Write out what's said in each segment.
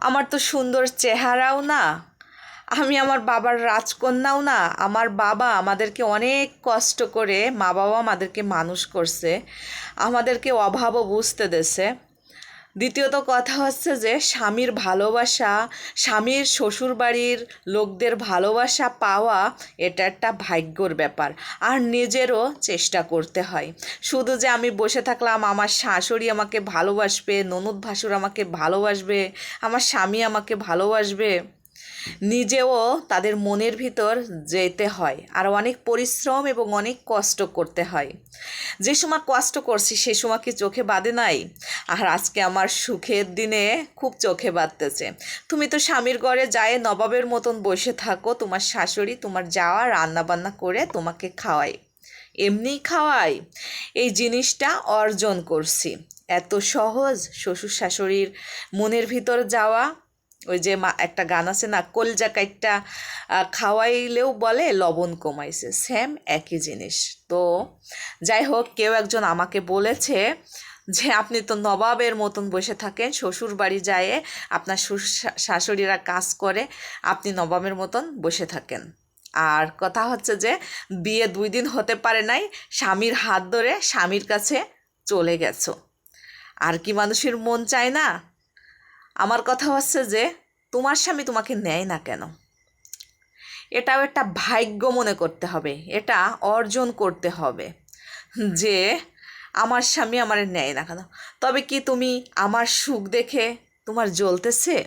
আমার তো সুন্দর চেহারাও না। আমি আমার বাবার রাজকন্যাও না। আমার বাবা আমাদেরকে অনেক কষ্ট করে মা বাবা আমাদেরকে মানুষ করছে। আমাদেরকে অভাবও বুঝতে দেছে দ্বিতীয়ত কথা হচ্ছে যে, স্বামীর ভালোবাসা, স্বামীর শ্বশুরবাড়ির লোকদের ভালোবাসা পাওয়া এটা একটা ভাগ্যর ব্যাপার। আর নিজেরও চেষ্টা করতে হয়। শুধু যে আমি বসে থাকলাম, আমার শাশুড়ি আমাকে ভালোবাসবে, ননদ ভাসুর আমাকে ভালোবাসবে, আমার স্বামী আমাকে ভালোবাসবে নিজেও তাদের মনের ভিতর যেতে হয় আর অনেক পরিশ্রম এবং অনেক কষ্ট করতে হয়। যে সময় কষ্ট করছি, সে সময় কি চোখে বাঁধে নাই? আর আজকে আমার সুখের দিনে খুব চোখে বাঁধতেছে। তুমি তো স্বামীর ঘরে যায় নবাবের মতন বসে থাকো, তোমার শাশুড়ি তোমার যাওয়া রান্না বান্না করে তোমাকে খাওয়াই এমনিই খাওয়াই এই জিনিসটা অর্জন করছি। এত সহজ শ্বশুর শাশুড়ির মনের ভিতর যাওয়া ওই যে মা, একটা গান আছে না কলজা কাইটটা খাওয়াইলেও বলে লবণ কমাইছে। সেম একই জিনিস। তো যাই হোক, কেউ একজন আমাকে বলেছে যে, আপনি তো নবাবের মতন বসে থাকেন শ্বশুর বাড়ি যায় আপনার শাশুড়িরা কাজ করে, আপনি নবাবের মতন বসে থাকেন। আর কথা হচ্ছে যে, বিয়ে দুই দিন হতে পারে নাই, স্বামীর হাত ধরে স্বামীর কাছে চলে গেছো। আর কি মানুষের মন চায় না? আমার কথা হচ্ছে যে, তোমার স্বামী তোমাকে নেয় না কেন? এটাও একটা ভাগ্য মনে করতে হবে, এটা অর্জন করতে হবে যে, আমার স্বামী আমার নেয় না কেন? তবে কি তুমি আমার সুখ দেখে তোমার জ্বলতেছে?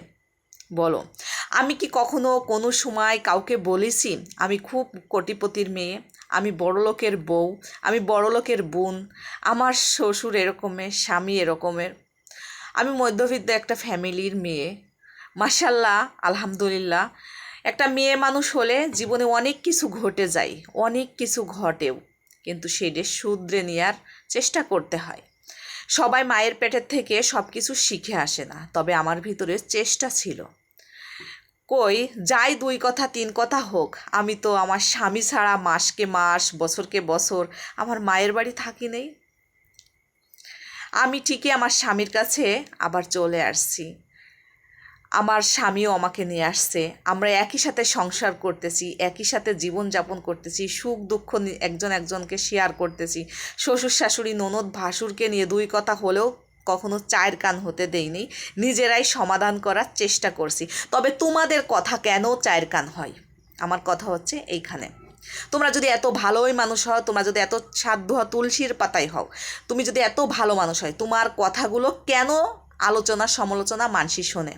বলো। আমি কি কখনো কোনো সময় কাউকে বলেছি, আমি খুব কোটিপতির মেয়ে, আমি বড়লোকের বউ, আমি বড়লোকের বোন, আমার শ্বশুর এরকমের, স্বামী এরকমের আমি মধ্যবিত্ত একটা ফ্যামিলির মেয়ে। মাসাল্লাহ আলহামদুলিল্লাহ। একটা মেয়ে মানুষ হলে জীবনে অনেক কিছু ঘটে যায়, অনেক কিছু ঘটেও। কিন্তু সেটা শুধরে নেওয়ার চেষ্টা করতে হয়। সবাই মায়ের পেটের থেকে সব কিছু শিখে আসে না, তবে আমার ভিতরে চেষ্টা ছিল। কই, যাই দুই কথা, তিন কথা হোক, আমি তো আমার স্বামী ছাড়া মাসকে মাস, বছরকে বছর আমার মায়ের বাড়ি থাকি নেই। আমি ঠিকই আমার স্বামীর কাছে আবার চলে আসছি। আমার স্বামীও আমাকে নিয়ে আসছে। আমরা একই সাথে সংসার করতেছি, একই সাথে জীবনযাপন করতেছি, সুখ দুঃখ একজন একজনকে শেয়ার করতেছি। শ্বশুর শাশুড়ি ননদ, ভাসুরকে নিয়ে দুই কথা হলেও কখনো চায়ের কান হতে দেইনি। নিজেরাই সমাধান করার চেষ্টা করছি। তবে তোমাদের কথা কেন চায়ের কান হয়? আমার কথা হচ্ছে এইখানে। তোমরা যদি এত ভালোই মানুষ হও, তোমরা যদি এত সাধ্য তুলসীর পাতায় হও, তুমি যদি এত ভালো মানুষ হয়, তোমার কথাগুলো কেন আলোচনা, সমালোচনা মানসি শোনে?